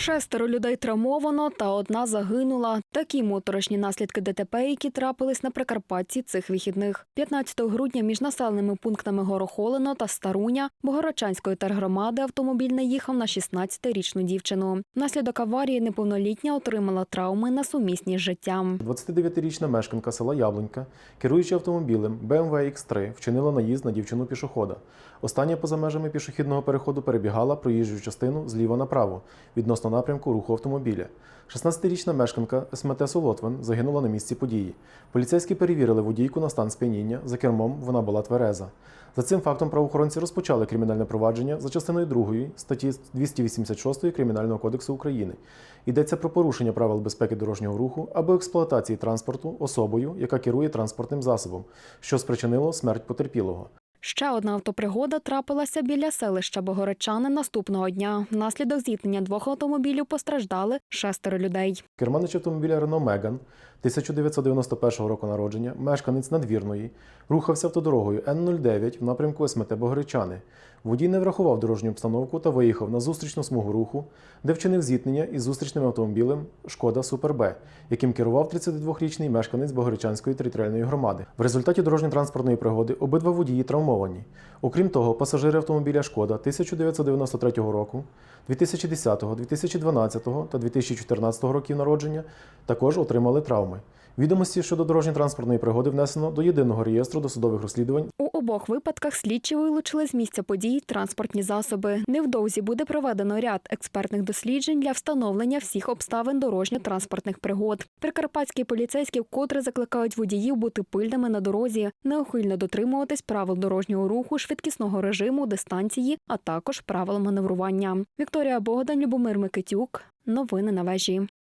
Шестеро людей травмовано та одна загинула. Такі моторошні наслідки ДТП, які трапились на Прикарпатті цих вихідних. 15 грудня між населеними пунктами Горохолино та Старуня Богородчанської тергромади автомобіль наїхав на 16-річну дівчину. Внаслідок аварії неповнолітня отримала травми несумісні з життям. 29-річна мешканка села Яблунька, керуючи автомобілем BMW X3, вчинила наїзд на дівчину пішохода. Остання поза межами пішохідного переходу перебігала проїжджу частину зліва направо відносно напрямку руху автомобіля. 16-річна мешканка СМТ Солотвин загинула на місці події. Поліцейські перевірили водійку на стан сп'яніння. За кермом вона була твереза. За цим фактом правоохоронці розпочали кримінальне провадження за частиною 2 статті 286 Кримінального кодексу України. Йдеться про порушення правил безпеки дорожнього руху або експлуатації транспорту особою, яка керує транспортним засобом, що спричинило смерть потерпілого. Ще одна автопригода трапилася біля селища Богородчани наступного дня. Внаслідок зіткнення двох автомобілів постраждали шестеро людей. Керманич автомобіля Рено Меган 1991 року народження, мешканець надвірної, рухався автодорогою Н-09 в напрямку СМТ Богородчани. Водій не врахував дорожню обстановку та виїхав на зустрічну смугу руху, де вчинив зіткнення із зустрічним автомобілем Шкода Супер Б, яким керував 32-річний мешканець Богородчанської територіальної громади. В результаті дорожньо-транспортної пригоди обидва водії травмовані. Окрім того, пасажири автомобіля Шкода 1993 року, 2010, 2012 та 2014 років народження також отримали травми. Відомості щодо дорожньо-транспортної пригоди внесено до єдиного реєстру досудових розслідувань У обох випадках слідчі вилучили з місця подій транспортні засоби. Невдовзі буде проведено ряд експертних досліджень для встановлення всіх обставин дорожньо-транспортних пригод. Прикарпатські поліцейські вкотре закликають водіїв бути пильними на дорозі, неухильно дотримуватись правил дорожнього руху, швидкісного режиму, дистанції, а також правил маневрування. Вікторія Богдан, Любомир Микитюк. Новини на вежі.